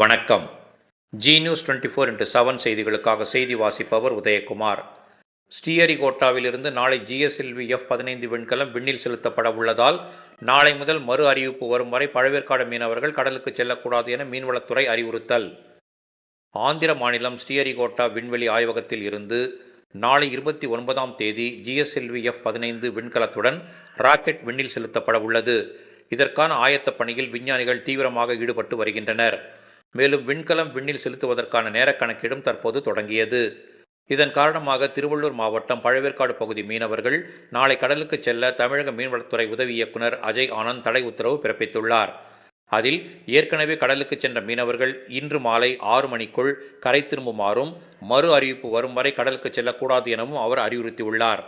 வணக்கம். Zee news twenty four into seven செய்திகளுக்காக செய்தி வாசிப்பவர் உதயகுமார். ஸ்ரீஹரிகோட்டாவிலிருந்து நாளை ஜிஎஸ்எல்வி எஃப் பதினைந்து விண்கலம் விண்ணில் செலுத்தப்பட உள்ளதால் நாளை முதல் மறு அறிவிப்பு வரும் வரை பழவேற்காடு மீனவர்கள் கடலுக்கு செல்லக்கூடாது என மீன்வளத்துறை அறிவுறுத்தல். ஆந்திர மாநிலம் ஸ்ரீஹரிகோட்டா விண்வெளி ஆய்வகத்தில் இருந்து நாளை இருபத்தி ஒன்பதாம் தேதி ஜிஎஸ்எல்வி எஃப் பதினைந்து விண்கலத்துடன் ராக்கெட் விண்ணில் செலுத்தப்பட உள்ளது. இதற்கான ஆயத்த பணியில் விஞ்ஞானிகள் தீவிரமாக ஈடுபட்டு வருகின்றனர். மேலும் விண்கலம் விண்ணில் செலுத்துவதற்கான நேரக் கணக்கீடும் தற்போது தொடங்கியது. இதன் காரணமாக திருவள்ளூர் மாவட்டம் பழவேற்காடு பகுதி மீனவர்கள் நாளை கடலுக்கு செல்ல தமிழக மீன்வளத்துறை உதவி இயக்குனர் அஜய் ஆனந்த் தடை உத்தரவு பிறப்பித்துள்ளார். அதில் ஏற்கனவே கடலுக்கு சென்ற மீனவர்கள் இன்று மாலை ஆறு மணிக்குள் கரை திரும்புமாறும் மறு அறிவிப்பு வரும் வரை கடலுக்கு செல்லக்கூடாது எனவும் அவர் அறிவுறுத்தியுள்ளார்.